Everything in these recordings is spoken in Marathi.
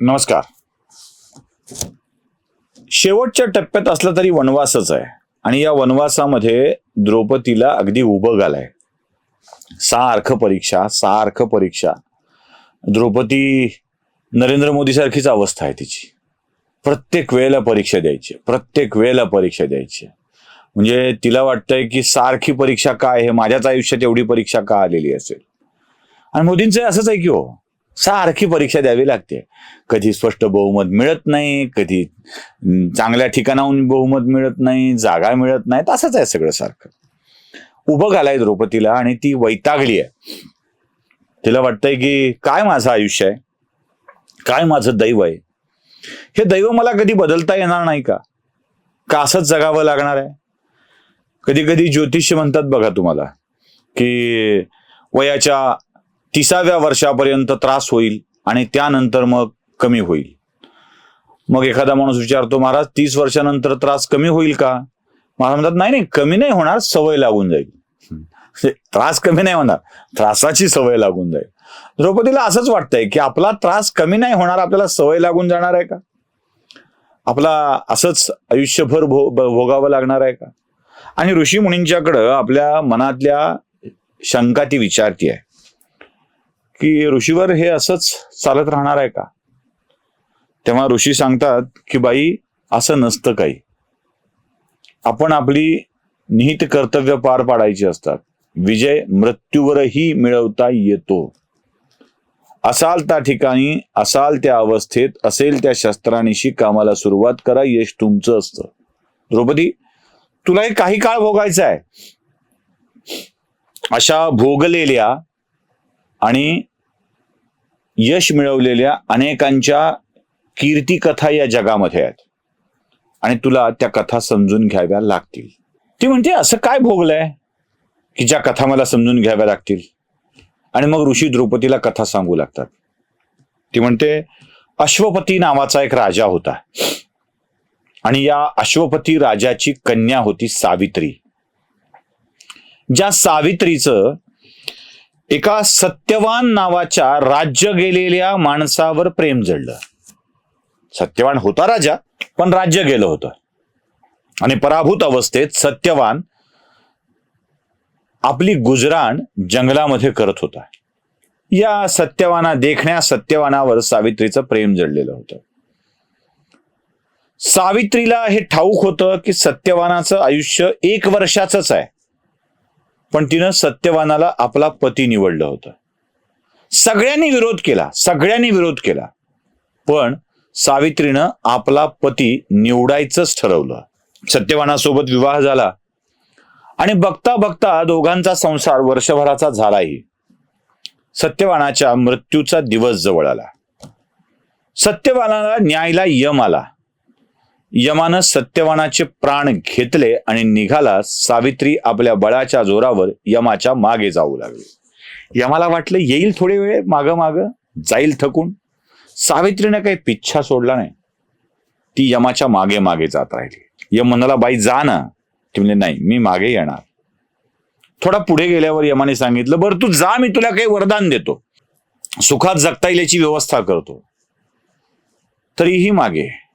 नमस्कार. शेवटच्या टप्प्यात असला तरी वनवासच आहे. आणि या वनवासामध्ये द्रौपदीला अगदी उभं घालाय. सार्थ परीक्षा सारख परीक्षा. द्रौपदी नरेंद्र मोदी सारखीच अवस्था आहे तिची. प्रत्येक वेळेला परीक्षा द्यायची प्रत्येक वेळेला परीक्षा द्यायची. म्हणजे तिला वाटतंय की सारखी परीक्षा काय आहे? माझ्याच आयुष्यात एवढी परीक्षा का आलेली असेल? आणि मोदींचं असंच आहे की हो सारखी परीक्षा द्यावी लागते. कधी स्पष्ट बहुमत मिळत नाही कधी चांगल्या ठिकाणाहून बहुमत मिळत नाही जागा मिळत नाही तसंच आहे सगळं सारखं. उभं घालाय द्रौपदीला आणि ती वैतागली आहे. तिला वाटतंय की काय माझं आयुष्य आहे? काय माझं दैव आहे? हे दैव मला कधी बदलता येणार नाही का? का असंच जगावं लागणार आहे? कधी कधी ज्योतिष म्हणतात बघा तुम्हाला की वयाच्या तिसाव्या वर्षापर्यंत त्रास होईल आणि त्यानंतर मग कमी होईल. मग एखादा माणूस विचारतो महाराज तीस वर्षानंतर त्रास कमी होईल का? मला म्हणतात नाही नाही कमी नाही होणार सवय लागून जाईल. त्रास कमी नाही होणार त्रासाची सवय लागून जाईल. द्रौपदीला असंच वाटतंय की आपला त्रास कमी नाही होणार आपल्याला सवय लागून जाणार आहे का? आपला असंच आयुष्यभर भो भोगावं लागणार आहे का? आणि ऋषी मुनींच्याकडं आपल्या मनातल्या शंका ती विचारती आहे की ऋषीवर हे असंच चालत राहणार आहे का? तेव्हा ऋषी सांगतात की बाई असं नसतं काही. आपण आपली निहित कर्तव्य पार पाडायची असतात. विजय मृत्यूवरही मिळवता येतो. असाल त्या ठिकाणी असाल त्या अवस्थेत असेल त्या शस्त्रानिशी कामाला सुरुवात करा यश तुमचं असतं. द्रौपदी तुला हे काही काळ भोगायचं आहे. अशा भोगलेल्या आणि यश मिळवलेल्या अनेकांच्या कीर्ती कथा या जगामध्ये आहेत. आणि तुला त्या कथा समजून घ्याव्या लागतील. ती म्हणते असं काय भोगलंय की ज्या कथा मला समजून घ्याव्या लागतील? आणि मग ऋषी द्रौपदीला कथा सांगू लागतात. ती म्हणते अश्वपती नावाचा एक राजा होता. आणि या अश्वपती राजाची कन्या होती सावित्री. ज्या सावित्रीचं एका सत्यवान नावाच्या राज्य गेलेल्या माणसावर प्रेम जडलं. सत्यवान होता राजा पण राज्य गेलं होतं. आणि पराभूत अवस्थेत सत्यवान आपली गुजराण जंगलामध्ये करत होता. या सत्यवाना देखण्या सत्यवानावर सावित्रीचं प्रेम जडलेलं होतं. सावित्रीला हे ठाऊक होतं की सत्यवानाचं आयुष्य एक वर्षाचंच आहे. पण तिनं सत्यवानाला आपला पती निवडलं होतं. सगळ्यांनी विरोध केला सगळ्यांनी विरोध केला. पण सावित्रीनं आपला पती निवडायचंच ठरवलं. सत्यवानासोबत विवाह झाला. आणि बघता बघता दोघांचा संसार वर्षभराचा झालाही. सत्यवानाच्या मृत्यूचा दिवस जवळ आला. सत्यवानाला न्यायला यम आला. यमानं सत्यवानाचे प्राण घेतले आणि निघाला सावित्री आपल्या बळाच्या जोरावर यमाच्या मागे जाऊ लागली. यमाला वाटलं येईल थोडे वेळ माग माग जाईल थकून. सावित्रीने काही पिच्छा सोडला नाही. ती यमाच्या मागे मागे जात राहिली. यम म्हणाला बाई जा ना. ती म्हणजे नाही मी मागे येणार. थोडा पुढे गेल्यावर यमाने सांगितलं बरं तू जा मी तुला काही वरदान देतो. सुखात जगता येईल याची व्यवस्था करतो. तरीही मागे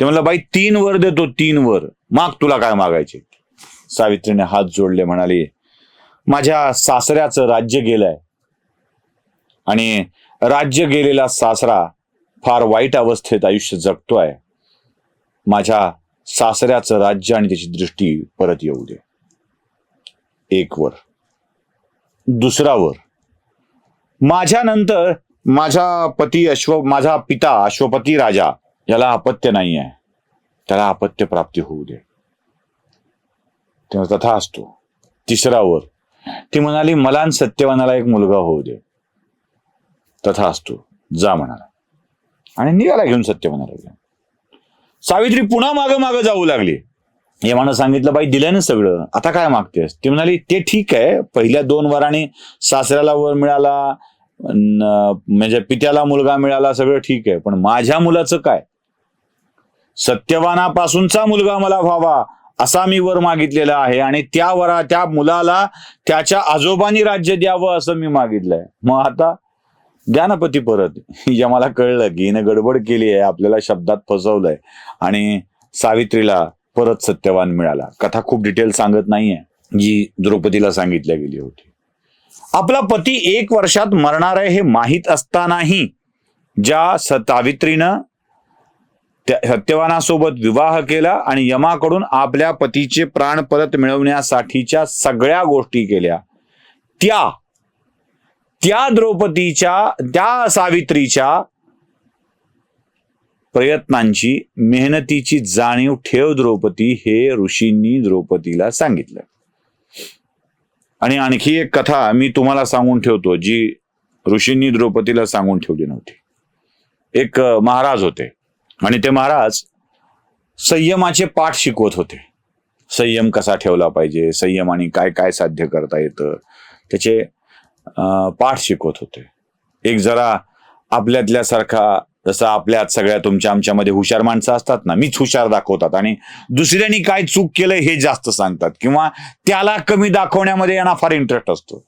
ते म्हणलं बाई तीन वर देतो तीन वर. माग तुला काय मागायचे? सावित्रीने हात जोडले म्हणाली माझ्या सासऱ्याचं राज्य गेलंय. आणि राज्य गेलेला सासरा फार वाईट अवस्थेत आयुष्य जगतोय. माझ्या सासऱ्याचं राज्य आणि त्याची दृष्टी परत येऊ दे. एक वर. दुसरा वर. माझ्यानंतर माझा पती अश्व माझा पिता अश्वपती राजा याला अपत्य नाही आहे त्याला अपत्य प्राप्ती होऊ दे. तेव्हा तथा असतो. तिसरा वर ती म्हणाली मला सत्यवानाला एक मुलगा होऊ दे. तथा असतो. जा म्हणाला. आणि निघाला घेऊन सत्यवानाला घेऊन. सावित्री पुन्हा मागं मागं जाऊ लागली. यमानं सांगितलं बाई दिलं ना सगळं. आता काय मागतेस? ती म्हणाली ते ठीक आहे. पहिल्या दोन वराने सासऱ्याला वर मिळाला म्हणजे पित्याला मुलगा मिळाला सगळं ठीक आहे. पण माझ्या मुलाचं काय? सत्यवानापासूनचा मुलगा मला व्हावा असा मी वर मागितलेला आहे आणि त्या वरा त्या मुलाला त्याच्या आजोबांनी राज्य द्यावं असं मी मागितलंय. मग आता ज्ञानपती परत या मला कळलं की हिनं गडबड केली आहे आपल्याला शब्दात फसवलंय आणि सावित्रीला परत सत्यवान मिळाला. कथा खूप डिटेल सांगत नाहीये जी द्रौपदीला सांगितल्या गेली होती. आपला पती एक वर्षात मरणार आहे हे माहीत असतानाही ज्या सावित्रीनं त्या सत्यवानासोबत विवाह केला आणि यमाकडून आपल्या पतीचे प्राण परत मिळवण्यासाठीच्या सगळ्या गोष्टी केल्या. त्या त्या द्रौपदीच्या त्या सावित्रीच्या प्रयत्नांची मेहनतीची जाणीव ठेव द्रौपदी हे ऋषींनी द्रौपदीला सांगितलं. आणि आणखी एक कथा मी तुम्हाला सांगून ठेवतो जी ऋषींनी द्रौपदीला सांगून ठेवली नव्हती. एक महाराज होते. आणि ते महाराज संयमाचे पाठ शिकवत होते. संयम कसा ठेवला पाहिजे? संयमाने काय काय साध्य करता येतं? त्याचे पाठ शिकवत होते. एक जरा आपल्यातल्या सारखा जसं आपल्यात सगळ्या तुमच्या आमच्यामध्ये हुशार माणसं असतात ना मीच हुशार दाखवतात आणि दुसऱ्यांनी काय चूक केलंय हे जास्त सांगतात किंवा त्याला कमी दाखवण्यामध्ये यांना फार इंटरेस्ट असतो.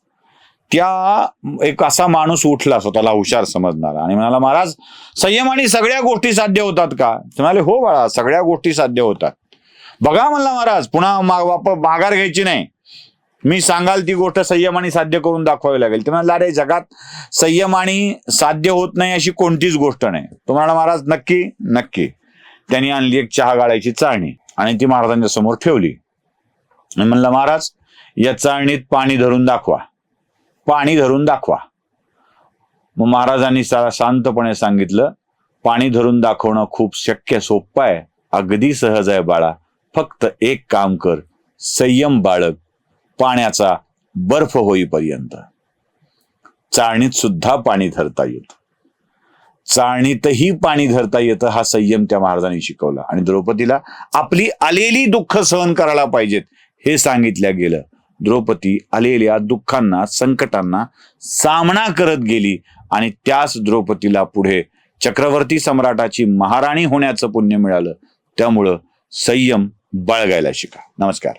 त्या एक असा माणूस उठला स्वतःला हुशार समजणारा. आणि म्हणाला महाराज संयमाने सगळ्या गोष्टी साध्य होतात का? म्हणाले हो बाळा सगळ्या गोष्टी साध्य होतात. बघा म्हणला महाराज पुन्हा माघार घ्यायची नाही. मी सांगाल ती गोष्ट संयमाने साध्य करून दाखवावी लागेल. ते म्हणाला अरे जगात संयमाने साध्य होत नाही अशी कोणतीच गोष्ट नाही. तो म्हणाला महाराज नक्की नक्की. त्यांनी आणली एक चहा गाळायची चाळणी आणि ती महाराजांच्या समोर ठेवली. आणि म्हणलं महाराज या चाळणीत पाणी धरून दाखवा. पाणी धरून दाखवा. मग महाराजांनी सारा शांतपणे सांगितलं पाणी धरून दाखवणं खूप शक्य सोपं आहे. अगदी सहज आहे बाळा. फक्त एक काम कर संयम बाळग. पाण्याचा बर्फ होईपर्यंत. चाळणीत सुद्धा पाणी धरता येत. चाळणीतही पाणी धरता येतं हा संयम त्या महाराजांनी शिकवला. आणि द्रौपदीला आपली आलेली दुःख सहन करायला पाहिजेत हे सांगितलं गेलं. द्रौपदी आलेल्या दुःखांना संकटांना सामना करत गेली आणि त्याच द्रौपदीला पुढे चक्रवर्ती सम्राटाची महाराणी होण्याचं पुण्य मिळालं. त्यामुळं संयम बाळगायला शिका. नमस्कार.